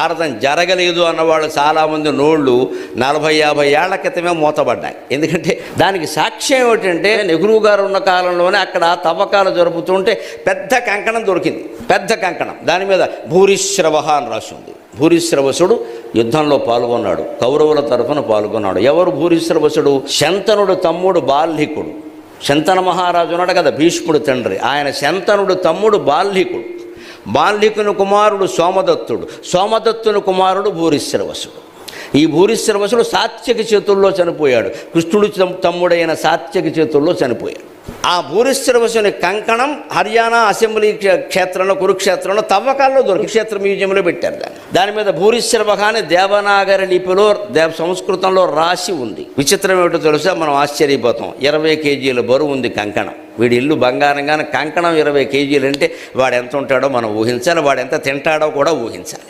భారతం జరగలేదు అన్నవాళ్ళు చాలామంది నోళ్ళు నలభై యాభై ఏళ్ళ క్రితమే మూతపడ్డాయి ఎందుకంటే దానికి సాక్ష్యం ఏమిటంటే నెహ్రూ గారు ఉన్న కాలంలోనే అక్కడ తవ్వకాలు జరుపుతుంటే పెద్ద కంకణం దొరికింది. పెద్ద కంకణం. దాని మీద భూరిశ్రవ అని రాసి ఉంది. భూరిశ్రవసుడు యుద్ధంలో పాల్గొన్నాడు. కౌరవుల తరఫున పాల్గొన్నాడు. ఎవరు భూరిశ్రవసుడు? శంతనుడు తమ్ముడు బాల్హికుడు. శంతన మహారాజు ఉన్నాడు కదా భీష్ముడు తండ్రి. ఆయన శంతనుడు తమ్ముడు బాల్హికుడు. బాల్యకుని కుమారుడు సోమదత్తుడు సోమదత్తుని కుమారుడు భూరిశ్రవసుడు. ఈ భూరిశ్రవసుడు సాత్యక చేతుల్లో చనిపోయాడు. కృష్ణుడు తమ్ముడైన సాత్యక చేతుల్లో చనిపోయాడు. ఆ భూరిశ్రవసుని కంకణం హర్యానా అసెంబ్లీ క్షేత్రంలో కురుక్షేత్రంలో తవ్వకాల్లో దొరికి క్షేత్ర మ్యూజియంలో పెట్టారు దాన్ని. దాని మీద భూరిశ్రవ అని దేవనాగరి లిపిలో దేవ సంస్కృతంలో రాసి ఉంది. విచిత్రం ఏమిటో తెలుసా? మనం ఆశ్చర్యపోతాం. ఇరవై కేజీల బరువు ఉంది కంకణం. వీడి ఇల్లు బంగారంగానే కంకణం ఇరవై కేజీలు అంటే వాడు ఎంత ఉంటాడో మనం ఊహించాలి. వాడు ఎంత తింటాడో కూడా ఊహించాలి.